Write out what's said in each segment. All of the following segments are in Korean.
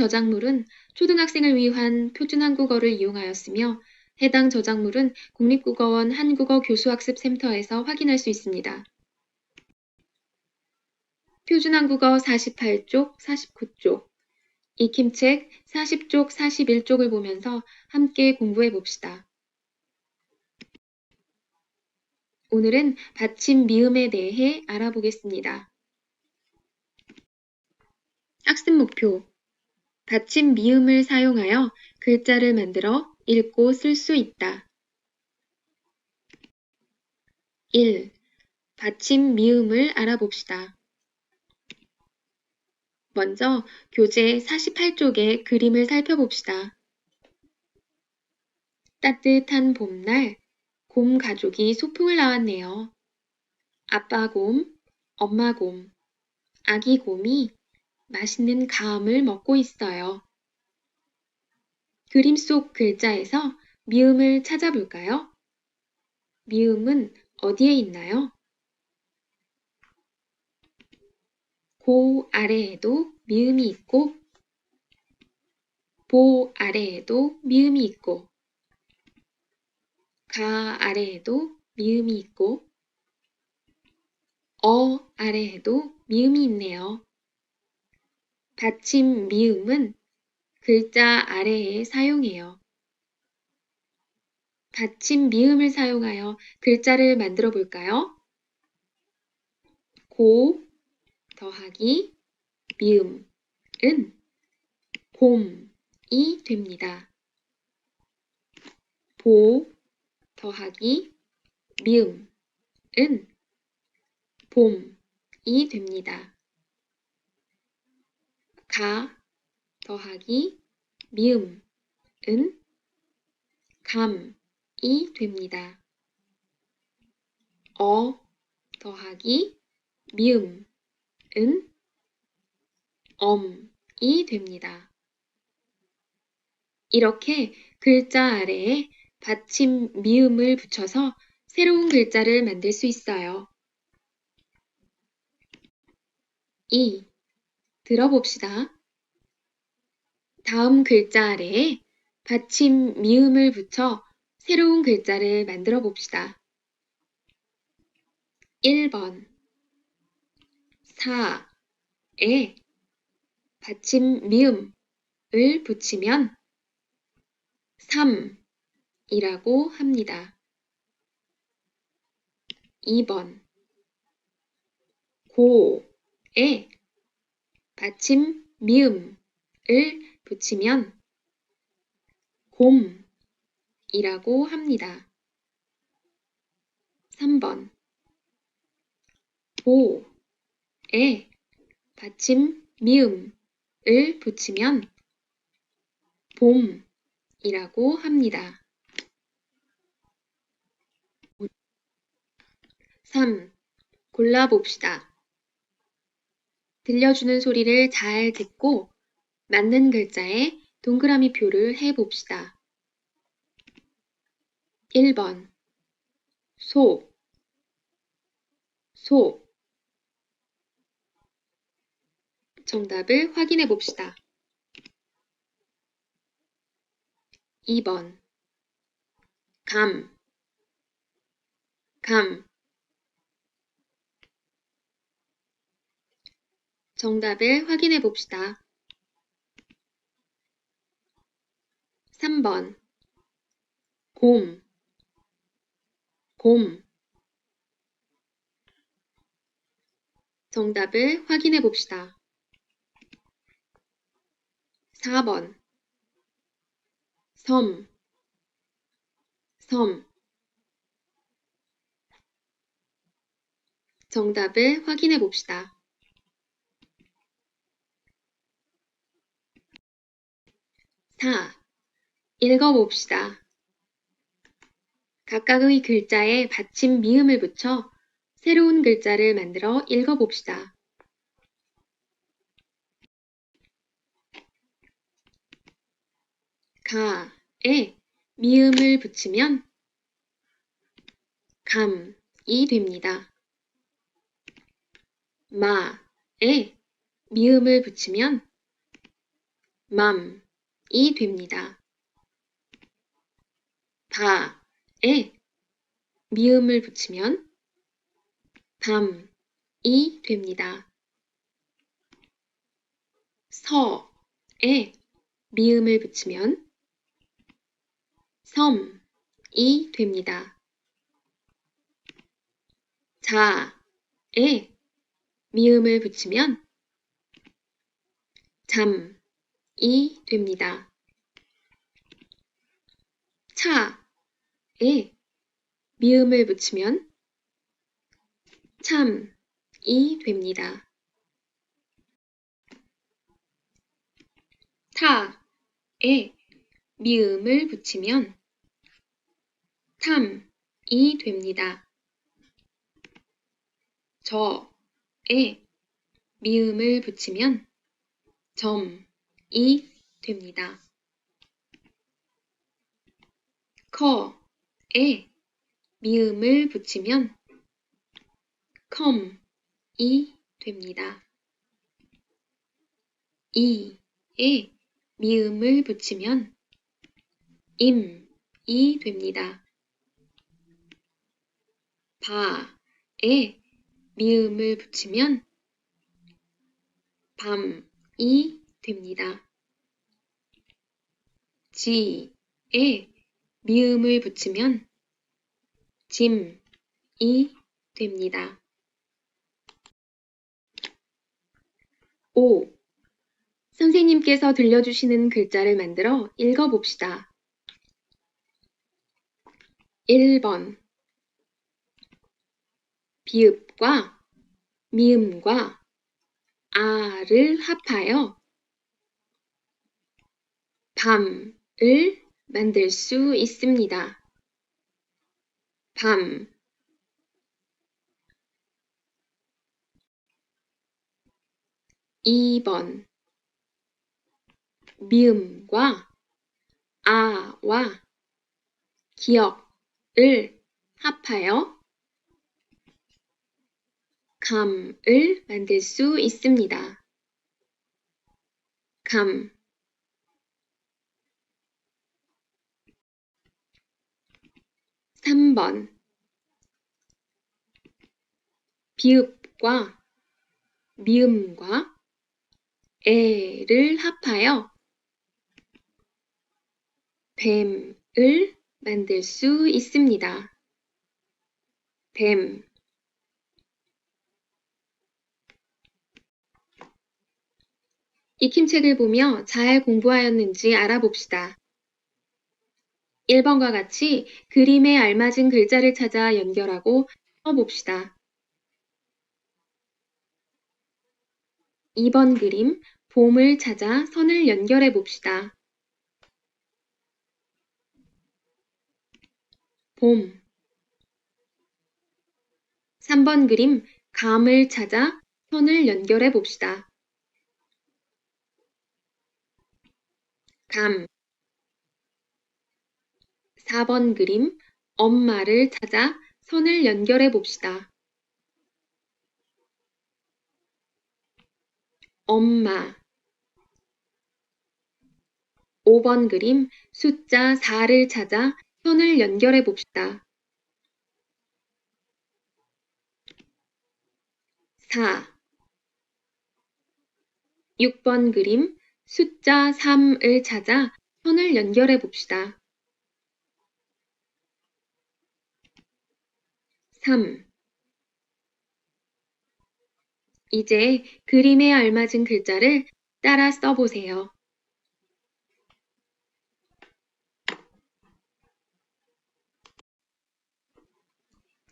본 저작물은 초등학생을 위한 표준 한국어를 이용하였으며 해당 저작물은 국립국어원 한국어 교수학습센터에서 확인할 수 있습니다. 표준 한국어 48쪽, 49쪽, 익힘책 40쪽, 41쪽을 보면서 함께 공부해 봅시다. 오늘은 받침 미음에 대해 알아보겠습니다. 학습 목표 받침 미음을 사용하여 글자를 만들어 읽고 쓸 수 있다. 1. 받침 미음을 알아봅시다. 먼저 교재 48쪽의 그림을 살펴봅시다. 따뜻한 봄날 곰 가족이 소풍을 나왔네요. 아빠 곰, 엄마 곰, 아기 곰이 맛있는 감을 먹고 있어요. 그림 속 글자에서 미음을 찾아볼까요? 미음은 어디에 있나요? 고 아래에도 미음이 있고 보 아래에도 미음이 있고 가 아래에도 미음이 있고 어 아래에도 미음이 있네요. 받침 미음은 글자 아래에 사용해요. 받침 미음을 사용하여 글자를 만들어 볼까요? 고 더하기 미음은 곰이 됩니다. 보 더하기 미음은 봄이 됩니다. 가 더하기 미음은 감이 됩니다. 어 더하기 미음 은 엄이 됩니다. 이렇게 글자 아래에 받침 미음을 붙여서 새로운 글자를 만들 수 있어요. 2. 들어봅시다. 다음 글자 아래에 받침 미음을 붙여 새로운 글자를 만들어 봅시다. 1번 4에 받침 미음을 붙이면 3이라고 합니다. 2번 고에 받침 미음을 붙이면 곰이라고 합니다. 3번 보에 받침 미음을 붙이면 봄이라고 합니다. 3. 골라봅시다. 들려주는 소리를 잘 듣고 맞는 글자에 동그라미 표를 해 봅시다. 1번. 소, 소. 정답을 확인해 봅시다. 2번. 감, 감 정답을 확인해 봅시다. 3번 곰, 곰 정답을 확인해 봅시다. 4번 섬, 섬 정답을 확인해 봅시다. 4. 읽어봅시다. 각각의 글자에 받침 미음을 붙여 새로운 글자를 만들어 읽어봅시다. 가에 미음을 붙이면 감이 됩니다. 마에 미음을 붙이면 맘 이 됩니다. 바에 미음을 붙이면 밤이 됩니다. 서에 미음을 붙이면 섬이 됩니다. 자에 미음을 붙이면 잠 이 됩니다. 차에 미음을 붙이면 참이 됩니다. 타에 미음을 붙이면 탐이 됩니다. 저에 미음을 붙이면 점 이 됩니다. 커에 미음을 붙이면 컴이 됩니다. 이에 미음을 붙이면 임이 됩니다. 바에 미음을 붙이면 밤이 됩니다. 지에 미음을 붙이면 짐이 됩니다. 오. 선생님께서 들려주시는 글자를 만들어 읽어봅시다. 1번 비읍과 미음과 아를 합하여 밤을 만들 수 있습니다. 밤 2번 미음과 아와 기억을 합하여 감을 만들 수 있습니다. 감 3번 비읍과 미음과 애를 합하여 뱀을 만들 수 있습니다. 뱀 익힘책을 보며 잘 공부하였는지 알아봅시다. 1번과 같이 그림에 알맞은 글자를 찾아 연결하고 써봅시다. 2번 그림 봄을 찾아 선을 연결해 봅시다. 봄 3번 그림 감을 찾아 선을 연결해 봅시다. 감 4번 그림 엄마를 찾아 선을 연결해 봅시다. 엄마 5번 그림 숫자 4를 찾아 선을 연결해 봅시다. 4 6번 그림 숫자 3을 찾아 선을 연결해 봅시다. 3 이제 그림에 알맞은 글자를 따라 써보세요.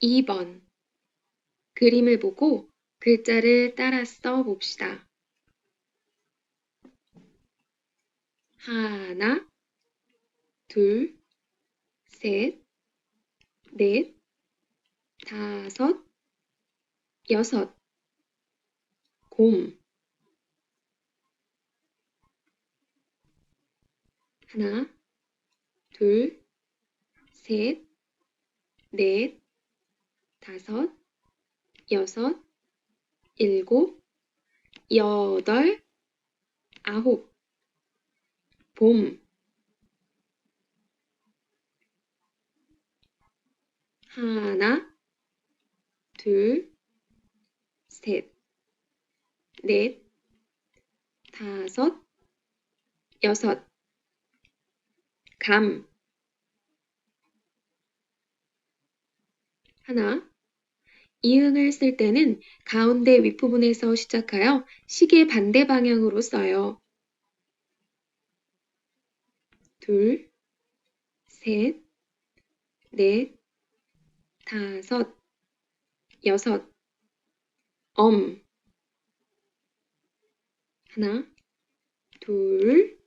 2번 그림을 보고 글자를 따라 써봅시다. 하나, 둘, 셋, 넷, 다섯, 여섯, 곰. 하나, 둘, 셋, 넷, 다섯, 여섯, 일곱, 여덟, 아홉, 봄 하나, 둘, 셋, 넷, 다섯, 여섯, 감. 하나, 이응을 쓸 때는 가운데 윗부분에서 시작하여 시계 반대 방향으로 써요. 둘, 셋, 넷, 다섯, 여섯, 엄. 하나, 둘,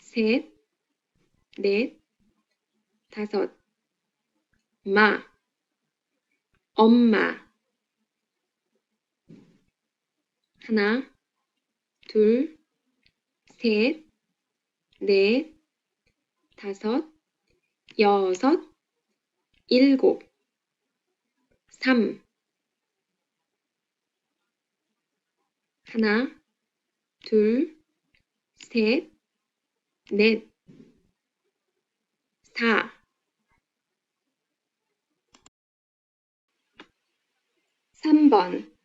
셋, 넷, 다섯, 마. 엄마. 하나, 둘, 셋, 넷, 다섯, 여섯, 일곱, 삼. 하나, 둘, 셋, 넷, 사. 삼번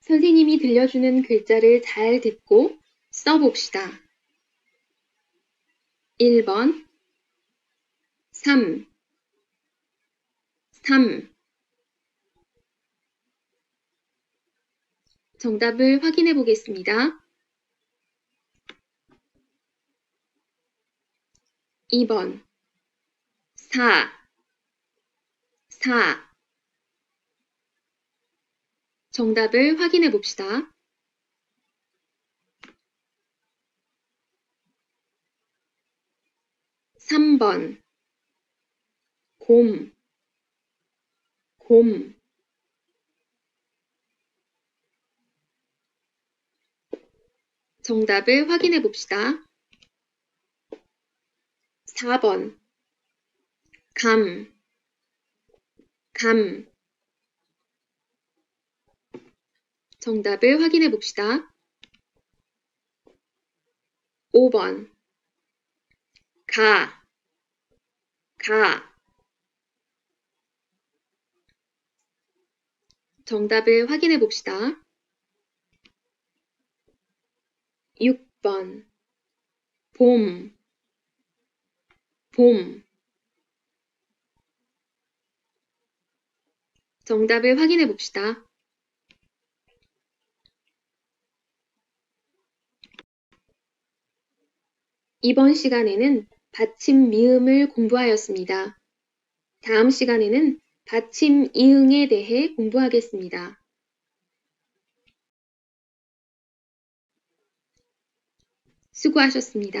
선생님이 들려주는 글자를 잘 듣고 써봅시다. 1번 3 3 정답을 확인해 보겠습니다. 2번. 4 4 정답을 확인해 봅시다. 3번. 곰, 곰 정답을 확인해 봅시다. 4번 감, 감 정답을 확인해 봅시다. 5번 가, 가 정답을 확인해 봅시다. 6번 봄, 봄 정답을 확인해 봅시다. 이번 시간에는 받침 미음을 공부하였습니다. 다음 시간에는 받침 이응에 대해 공부하겠습니다. 수고하셨습니다.